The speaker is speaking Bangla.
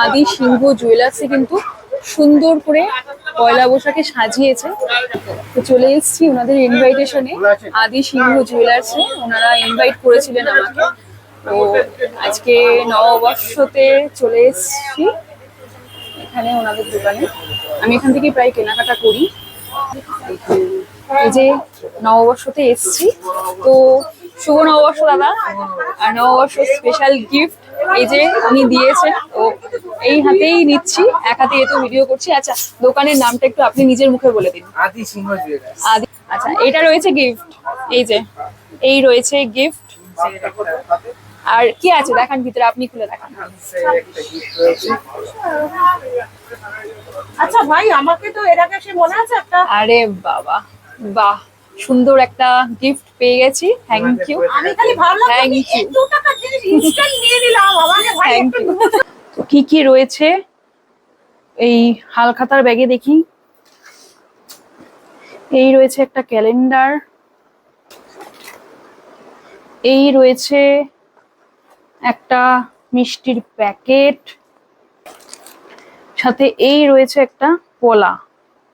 আদি সিংহ জুয়েলার্সে কিন্তু সুন্দর করে পয়লা বৈশাখে সাজিয়েছে। তো চলে এসেছি ওনাদের ইনভাইটেশনে আদি সিংহ জুয়েলার্সে ওনারা ইনভাইট করেছিলেন আমাকে। তো আজকে নববর্ষতে চলে এসেছি এখানে ওনাদের দোকানে। আমি এখান থেকে প্রায় কেনাকাটা করি। এই যে নববর্ষতে এসেছি। তো শুভ নববর্ষ দাদা। আর নববর্ষ স্পেশাল গিফট এই যে উনি দিয়েছেন ও এই হাতেই নিচ্ছি এক হাতে এ তো ভিডিও করছি। আচ্ছা দোকানের নামটা একটু আপনি নিজের মুখে বলে দিন। আদি সিংহ জুয়েলার্স আদি আচ্ছা এটা রয়েছে গিফট এই যে এই রয়েছে গিফট আর কি আছে? দেখান ভিতরে আপনি খুলে দেখান। আচ্ছা ভাই আমাকে তো এর আগে সে মনে আছে একটা? আরে বাবা বাহ সুন্দর একটা গিফট পেয়ে গেছি। থ্যাংক ইউ আমি খালি ভাবলাম Thank যে কি কি রয়েছে? এই হালখাতার ব্যাগে দেখি। এই রয়েছে একটা ক্যালেন্ডার। এই রয়েছে একটা মিষ্টির প্যাকেট। সাথে এই রয়েছে একটা কলা।